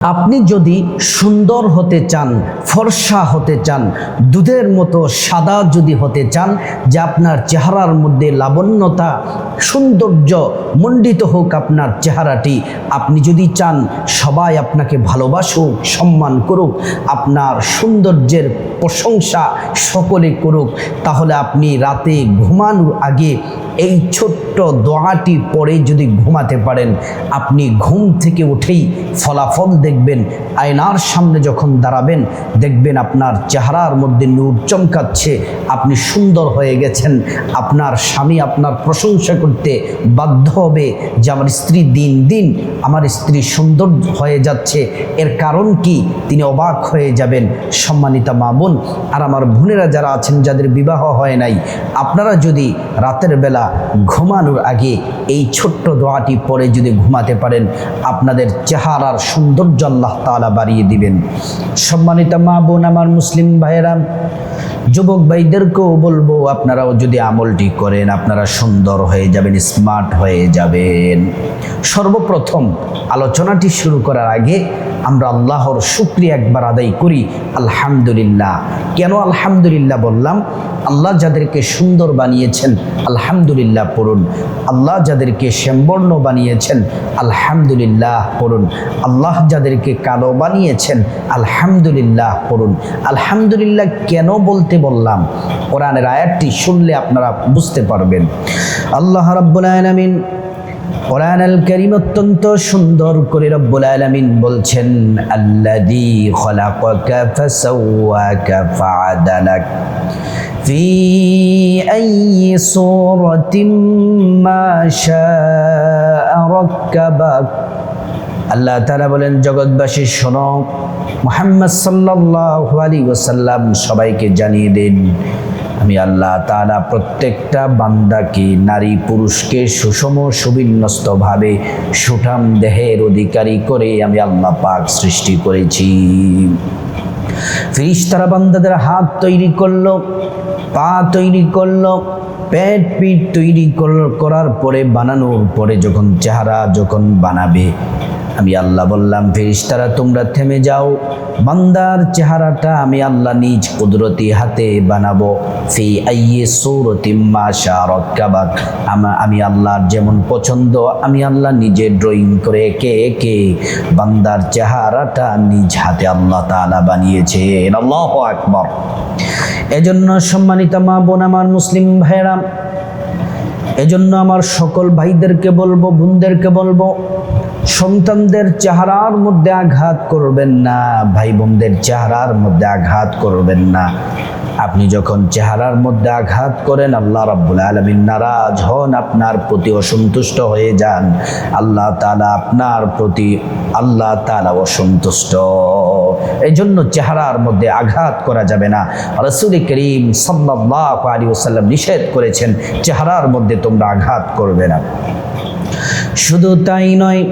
আপনি যদি সুন্দর হতে চান, ফর্সা হতে চান, দুধের মতো সাদা যদি হতে চান, যে আপনার চেহারার মধ্যে লাবণ্যতা, সৌন্দর্য মণ্ডিত হোক আপনার চেহারাটি, আপনি যদি চান সবাই আপনাকে ভালোবাসুক, সম্মান করুক, আপনার সৌন্দর্যের প্রশংসা সকলে করুক, তাহলে আপনি রাতে ঘুমানোর আগে এই ছোট্ট দোয়াটি পরে যদি ঘুমাতে পারেন, আপনি ঘুম থেকে উঠেই ফলাফল দেখবেন, আয়নার সামনে যখন দাঁড়াবেন, দেখবেন আপনার চেহারার মধ্যে নূর চমকাচ্ছে, আপনি সুন্দর হয়ে গেছেন, আপনার স্বামী আপনার প্রশংসা করতে বাধ্য হবে যে আমার স্ত্রী দিন দিন আমার স্ত্রী সুন্দর হয়ে যাচ্ছে। এর কারণ কি? তিনি অবাক হয়ে যাবেন, সম্মানিতা মা বোন, আর আমার বোনেরা যারা আছেন, যাদের বিবাহ হয় নাই, আপনারা যদি রাতের বেলা ঘুমানোর আগে এই ছোট্ট দোয়াটি পরে যদি ঘুমাতে পারেন, আপনাদের চেহারার সৌন্দর্য আল্লাহ তালা বাড়িয়ে দিবেন। সম্মানিতা মা বোন, আমার মুসলিম ভাইয়েরা, যুবক ভাইদেরকেও বলব, আপনারাও যদি আমলটি করেন, আপনারা সুন্দর হয়ে যাবেন স্মার্ট হয়ে যাবেন। সর্বপ্রথম আলোচনাটি শুরু করার আগে আমরা আল্লাহর শুক্রিয়া একবার আদায় করি, আলহামদুলিল্লাহ। কেন আলহামদুলিল্লাহ বললাম? আল্লাহ যাদেরকে সুন্দর বানিয়েছেন, আলহামদুলিল্লাহ পড়ুন। আল্লাহ যাদেরকে শ্যামবর্ণ বানিয়েছেন, আলহামদুলিল্লাহ পড়ুন। আল্লাহ যাদেরকে কালো বানিয়েছেন আলহামদুলিল্লাহ পড়ুন আলহামদুলিল্লাহ কেন বলতে বললাম কোরআনের আয়াতটি শুনলে আপনারা বুঝতে পারবেন আল্লাহ রাব্বুল আলামিন কোরআন আল করিম অত্যন্ত সুন্দর করে রব্বুল আলামিন বলছেন আল্লাযী খলাকাকা ফাসাওয়াকা ফাআদালাক في أي صورة ما شاء ركبك আল্লাহ তারা বলেন, জগৎবাসী, শোনো, মোহাম্মদ সাল্লাহ আলী ওসাল্লাম সবাইকে জানিয়ে দিন, আমি আল্লাহ তালা প্রত্যেকটা বান্দাকে, নারী পুরুষকে সুষম সুবিন্যস্তভাবে সুঠাম দেহের অধিকারী করে আমি আল্লাহ পাক সৃষ্টি করেছি। ফিরিস্তারা বান্দাদের হাত তৈরি করল। পা তৈরি করল, পেট পিঠ তৈরি কর- করার পরে, বানানোর পরে যখন চেহারা যখন বানাবে, আমি আল্লাহ বললাম ফেরিস্তারা তোমরা থেমে যাও। বান্দার চেহারাটা আমি আল্লাহ নিজ কুদরতি হাতে বানাবো। ফি আইয়ে সৌরতি মাশা রক্কাবাক আমা আল্লাহর যেমন পছন্দ, আমি আল্লাহ নিজে ড্রয়িং করে কে কে বান্দার চেহারাটা নিজ হাতে আল্লাহ তাআলা বানিয়েছেন। আল্লাহ আকবর। এজন্য সম্মানিত মা বোন আমার মুসলিম ভাইরা এজন্য আমার সকল ভাইদেরকে বলব, বোনদেরকে বলব, সন্তানদের চেহারার মধ্যে আঘাত করবেন না, ভাই বোনদের চেহারার মধ্যে আঘাত করবেন না। আপনি যখন চেহারার মধ্যে আঘাত করেন, আল্লাহ রাব্বুল আলমিন নারাজ হন, আপনার প্রতি অসন্তুষ্ট হয়ে যান। আল্লাহ তালা আপনার প্রতি, আল্লাহ তালা অসন্তুষ্ট। এই জন্য চেহারার মধ্যে আঘাত করা যাবে না। রসুল করিম সাল্লাহ আলী ওসাল্লাম নিষেধ করেছেন, চেহারার মধ্যে তোমরা আঘাত করবে না। শুধু তাই নয়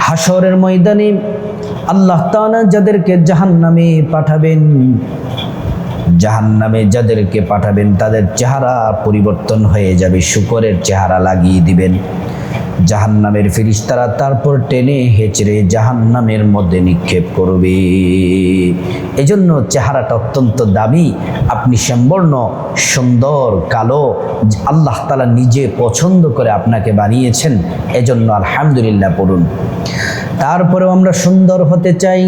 হাসরের ময়দানে আল্লাহ তাআলা যাদেরকে জাহান্নামে পাঠাবেন জাহান্নামে যাদেরকে পাঠাবেন, তাদের চেহারা পরিবর্তন হয়ে যাবে, শুকরের চেহারা লাগিয়ে দিবেন। জাহান্নামের ফিরিস্তারা তারপর টেনে হেঁচড়ে জাহান্নামের মধ্যে নিক্ষেপ করবে। এজন্য চেহারাটা অত্যন্ত দামি, আপনি শ্যামবর্ণ, সুন্দর, কালো, আল্লাহ তালা নিজে পছন্দ করে আপনাকে বানিয়েছেন, এজন্য আলহামদুলিল্লাহ পড়ুন। তারপরেও আমরা সুন্দর হতে চাই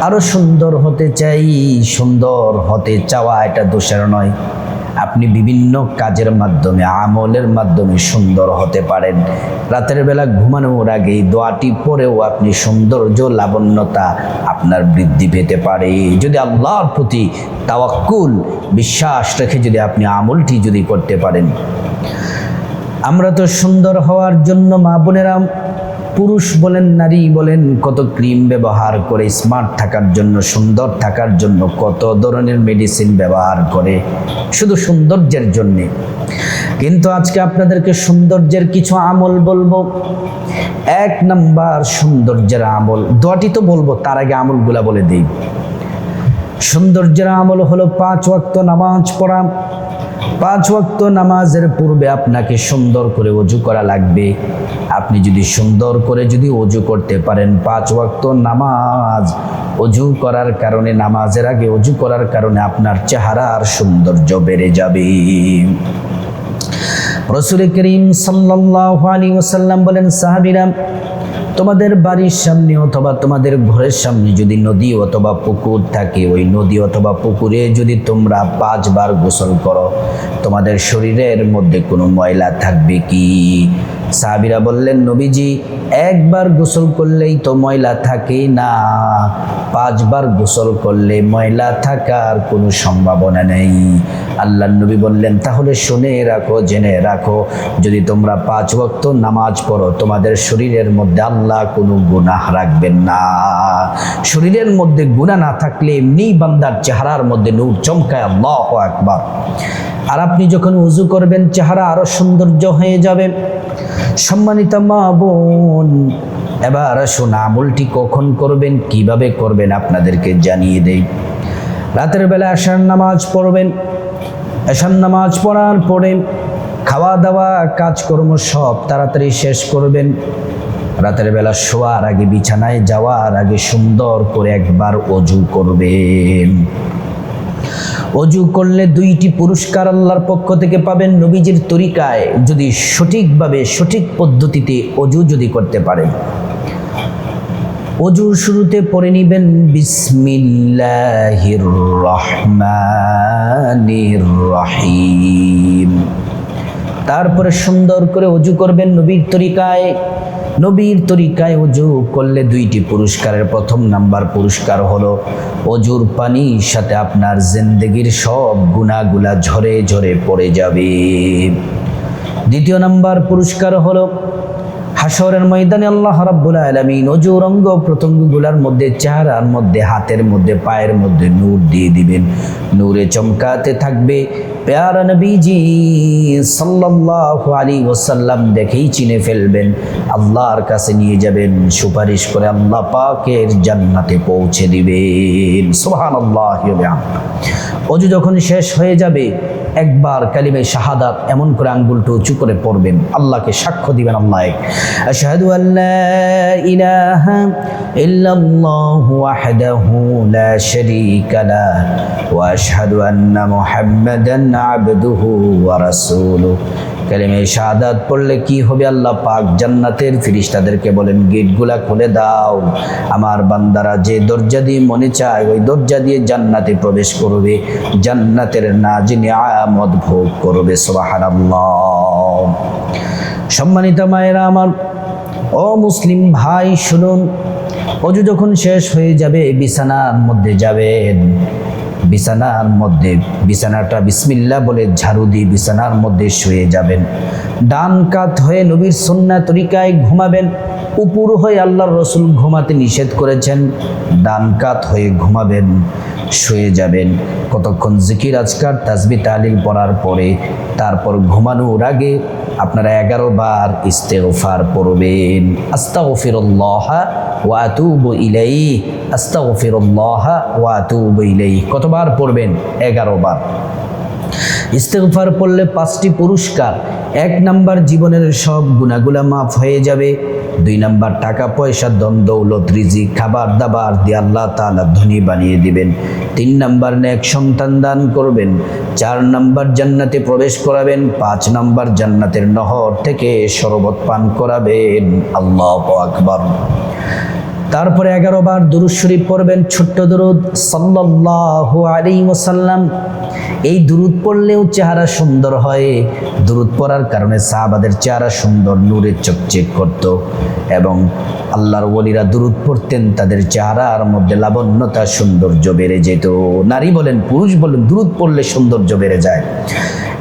আরও সুন্দর হতে চাই, সুন্দর হতে চাওয়া এটা দোষের নয়। আপনি বিভিন্ন কাজের মাধ্যমে, আমলের মাধ্যমে সুন্দর হতে পারেন। রাতের বেলা ঘুমানোর আগে দোয়াটি পরেও আপনি সৌন্দর্য, লাবণ্যতা আপনার বৃদ্ধি পেতে পারে। যদি আল্লাহর প্রতি তাওয়াক্কুল, বিশ্বাস রেখে যদি আপনি আমলটি যদি করতে পারেন। আমরা তো সুন্দর হওয়ার জন্য মা বোনেরা পুরুষ বলেন, নারী বলেন, কত ক্রিম ব্যবহার করে, স্মার্ট থাকার জন্য, সুন্দর থাকার জন্য, কত ধরনের মেডিসিন ব্যবহার করে। শুধু সৌন্দর্যের জন্যে। কিন্তু আজকে আপনাদেরকে সৌন্দর্যের কিছু আমল বলব। এক নাম্বার সৌন্দর্যের আমল দোয়াটি তো বলব, তার আগে আমলগুলা বলে দিই। সৌন্দর্যের আমল হলো পাঁচ ওয়াক্ত নামাজ পড়া পাঁচ ওয়াক্ত নামাজের পূর্বে আপনাকে সুন্দর করে অজু করা লাগবে। আপনি যদি সুন্দর করে যদি অজু করতে পারেন, পাঁচ ওয়াক্ত নামাজ অজু করার কারণে, নামাজের আগে অজু করার কারণে আপনার চেহারার সৌন্দর্য বেড়ে যাবে। রসুল করিম সাল্লাল্লাহু আলাইহি ওয়াসাল্লাম বলেন, সাহাবীরা তোমাদের বাড়ির সামনে অথবা তোমাদের ঘরের সামনে যদি নদী অথবা পুকুর থাকে, ওই নদী অথবা পুকুরে যদি তোমরা পাঁচবার গোসল করো, তোমাদের শরীরের মধ্যে কোনো ময়লা থাকবে কি? সাহাবিরা বললেন, নবীজি, একবার গোসল করলেই তো ময়লা থাকে না। পাঁচবার গোসল করলে ময়লা থাকার কোনো সম্ভাবনা নেই। আল্লাহ নবী বললেন, তাহলে শুনে রাখো, জেনে রাখো, যদি তোমরা পাঁচ ওয়াক্ত নামাজ পড়ো, তোমাদের শরীরের মধ্যে আল্লাহ কোনো গুনাহ রাখবেন না। শরীরের মধ্যে গুনাহ না থাকলে এমনি বান্দার চেহারার মধ্যে নূর চমকায়, আল্লাহ একবার আর আপনি যখন উজু করবেন, চেহারা আরও সৌন্দর্য হয়ে যাবে। সম্মানিত মা বোন, এবার আসুন আমলটি কখন করবেন, কীভাবে করবেন আপনাদেরকে জানিয়ে দেই। রাতের বেলা আসার নামাজ পড়বেন এসার নামাজ পড়ার পরে খাওয়া দাওয়া কাজকর্ম সব তাড়াতাড়ি শেষ করবেন। রাতের বেলা শোয়ার আগে বিছানায় যাওয়ার আগে সুন্দর করে একবার অজু করবেন। অজু করলে দুইটি পুরস্কার আল্লাহর পক্ষ থেকে পাবেন নবীজির তরিকায়। যদি সঠিকভাবে সঠিক পদ্ধতিতে অজু যদি করতে পারেন। অজুর শুরুতে পড়ে নিবেন, বিসমিল্লাহির রহিম। তারপরে সুন্দর করে অজু করবেন নবীর তরিকায়। নবীর তরিকায় অজু করলে দুইটি পুরস্কারের প্রথম নাম্বার পুরস্কার হলো অজুর পানির সাথে আপনার জিন্দগির সব গুণাগুলা ঝরে ঝরে পড়ে যাবে। দ্বিতীয় নাম্বার পুরস্কার হলো হাসরের ময়দানে আল্লাহ রাব্বুল আলামিন অজুর অঙ্গ প্রত্যঙ্গগুলোর মধ্যে চেহারার মধ্যে, হাতের মধ্যে, পায়ের মধ্যে নূর দিয়ে দিবেন। নূরে চমকাতে থাকবে। পেয়ারা নবীজি সাল্লাল্লাহু আলাইহি ওয়াসাল্লাম দেখেই চিনে ফেলবেন। আল্লাহর কাছে নিয়ে যাবেন, সুপারিশ করে আল্লাহ পাকের জান্নাতে পৌঁছে দিবেন। সুবহানাল্লাহি অজু যখন শেষ হয়ে যাবে, একবার কালিমে শাহাদাত এমন করে আঙ্গুলটা উঁচু করে পড়বেন। আল্লাহকে সাক্ষ্য দিবেন আল্লাহ এক। আশহাদু আল্লা ইলাহা ইল্লাল্লাহু ওয়াহদাহু লা শারীকা লা ওয়া আশহাদু আন্না মুহাম্মাদান আবদুহু ওয়া রাসূলুহু কালিমে শাহাদাত পড়লে কি হবে আল্লাহ পাক জান্নাতের ফিরিস্তাদেরকে বলেন, গেটগুলা খুলে দাও। আমার বান্দারা যে দরজা দিয়ে মনে চায়, ওই দরজা দিয়ে জান্নাতে প্রবেশ করবে। জান্নাতের নাজিনে আমদ ভোগ করবে, সুবহানাল্লাহ। সম্মানিত মায়েরা আমার, ও মুসলিম ভাই শুনুন, অজু যখন শেষ হয়ে যাবে, বিছানার মধ্যে যাবেন। বিছানার মধ্যে, বিছানাটা বিসমিল্লা বলে ঝাড়ু দিয়ে বিছানার মধ্যে শুয়ে যাবেন। ডান কাত হয়ে নবীর সন্না তরিকায় ঘুমাবেন, উপর হয়ে আল্লাহর রসুল ঘুমাতে নিষেধ করেছেন, ডান কাত হয়ে ঘুমাবেন। শুয়ে যাবেন। কতক্ষণ জিকির, আজকার, তাজবি তালিল পড়ার পরে তারপর ঘুমানোর আগে আপনারা এগারো বার ইস্তেগফার পড়বেন। আস্তাগফিরুল্লাহ ওয়া আতুবু ইলাইহি, আস্তাগফিরুল্লাহ ওয়া আতুবু ইলাইহি। কতবার পড়বেন? এগারো বার। ইস্তেগফার পড়লে পাঁচটি পুরস্কার এক নাম্বার জীবনের সব গুণাগুলা মাফ হয়ে যাবে। দুই নাম্বার টাকা, পয়সা দন দৌলত রিজি খাবার দাবার দিয়ে আল্লাহ তাআলা ধনী বানিয়ে দিবেন। তিন নাম্বার নেক সন্তান দান করবেন। চার নাম্বার জান্নাতে প্রবেশ করাবেন। পাঁচ নাম্বার জান্নাতের নহর থেকে শরবত পান করাবেন। আল্লাহ আকবার। তারপরে এগারো বার দুরুদ শরীফ পড়বেন, ছোট্ট দুরুদ, সাল্লাল্লাহু আলাইহি ওয়াসাল্লাম। এই দুরুদ পড়লেও চেহারা সুন্দর হয়। দুরুদ পড়ার কারণে সাহাবাদের চেহারা সুন্দর নূরে চকচক করত এবং আল্লাহর ওলিরা দুরুদ পড়তেন, তাদের চেহারার মধ্যে লাবণ্যতা, সৌন্দর্য বেড়ে যেত। নারী বলেন, পুরুষ বলেন দূরত পড়লে সৌন্দর্য বেড়ে যায়।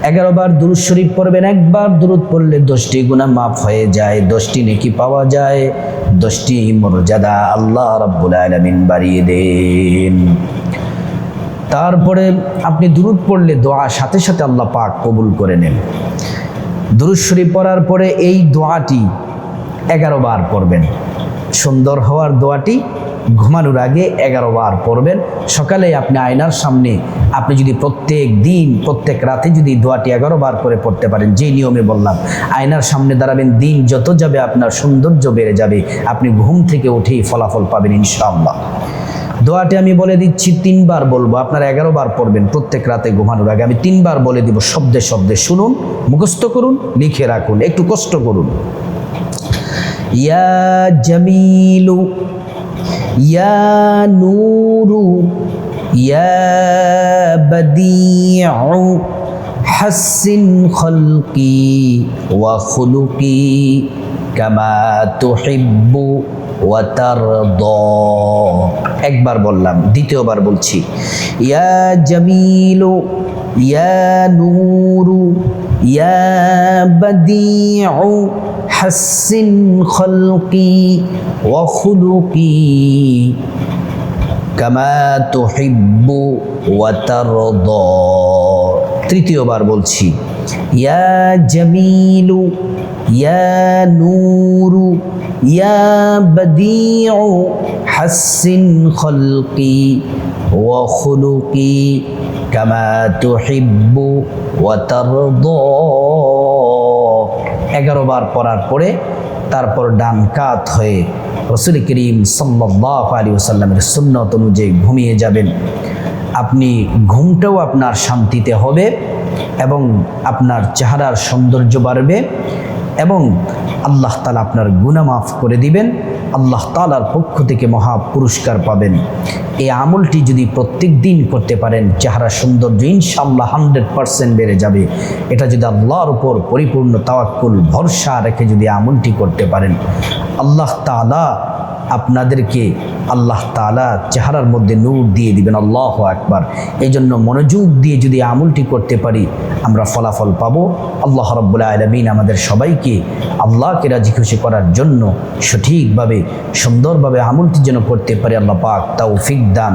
এগারো বার দুরুদ শরীফ পড়বেন একবার, দুরুদ পড়লে দশটি গুণা মাফ হয়ে যায়, দশটি নেকি পাওয়া যায়, দশটি মর্যাদা আল্লাহ রাব্বুল আলামিন বাড়িয়ে দেন। তারপরে আপনি দুরুদ পড়লে দোয়া সাথে সাথে আল্লাহ পাক কবুল করে নেন। দুরুদ শরীফ পড়ার পরে এই দোয়াটি এগারো বার পড়বেন। সুন্দর হওয়ার দোয়াটি ঘুমানোর আগে এগারো বার পড়বেন। সকালে আপনি আয়নার সামনে, আপনি যদি প্রত্যেক দিন, প্রত্যেক রাতে যদি দোয়াটি এগারো বার করে পড়তে পারেন যে নিয়মে বললাম, আয়নার সামনে দাঁড়াবেন, দিন যত যাবে আপনার সৌন্দর্য বেড়ে যাবে, আপনি ঘুম থেকে উঠেই ফলাফল পাবেন ইনশাআল্লাহ। দোয়াটি আমি বলে দিচ্ছি, তিনবার বলব, আপনারা এগারো বার পড়বেন, প্রত্যেক রাতে ঘুমানোর আগে। আমি তিনবার বলে দিব, শব্দে শব্দে শুনুন, মুখস্থ করুন, লিখে রাখুন, একটু কষ্ট করুন। ইয়া জামিলু, ইয়া নূরু, ইয়া বদিউ, হাসিন খলকি ওয়া খুলুকি কামা তুহিব্বু ওয়া তারদা। একবার বললাম, দ্বিতীয়বার বলছি, ইয়া জামিলু, ইয়া নূরু, ইয়া বদিউ হাসিন খলকি ওয়া খুলুকি কামা তুহিব্বু ওয়া তারদা। তৃতীয়বার বলছি, ইয়া জামিলু, ইয়া নূরু, ইয়া বদিউ, হাসিন খলকি ওয়া খুলুকি কামা তুহিব্বু ওয়া তারদা। এগারো বার পড়ার পরে তারপর ডান কাত হয়ে রসুল করিম সাল্লাহ আলী ওসাল্লামের সুন্নত অনুযায়ী ঘুমিয়ে যাবেন। আপনি ঘুমটাও আপনার শান্তিতে হবে এবং আপনার চেহারার সৌন্দর্য বাড়বে এবং আল্লাহ তালা আপনার গুণা মাফ করে দিবেন। আল্লাহ তালার পক্ষ থেকে মহা পুরস্কার পাবেন। এই আমলটি যদি প্রত্যেক দিন করতে পারেন, চেহারা সৌন্দর্য ইনশাল্লাহ হান্ড্রেড পারসেন্ট বেড়ে যাবে। এটা যদি আল্লাহর উপর পরিপূর্ণ তাওয়াক্কুল, ভরসা রেখে যদি আমলটি করতে পারেন, আল্লাহ তালা আপনাদেরকে আল্লাহ তালা চেহারার মধ্যে নূর দিয়ে দিবেন, আল্লাহ একবার এই জন্য মনোযোগ দিয়ে যদি আমলটি করতে পারি, আমরা ফলাফল পাবো। আল্লাহ রব্বুল্লা আলমিন আমাদের সবাইকে আল্লাহকে রাজি খুশি করার জন্য সঠিকভাবে, সুন্দরভাবে আমলটি যেন করতে পারি, আল্লাহ পাক তাও ফিক দান।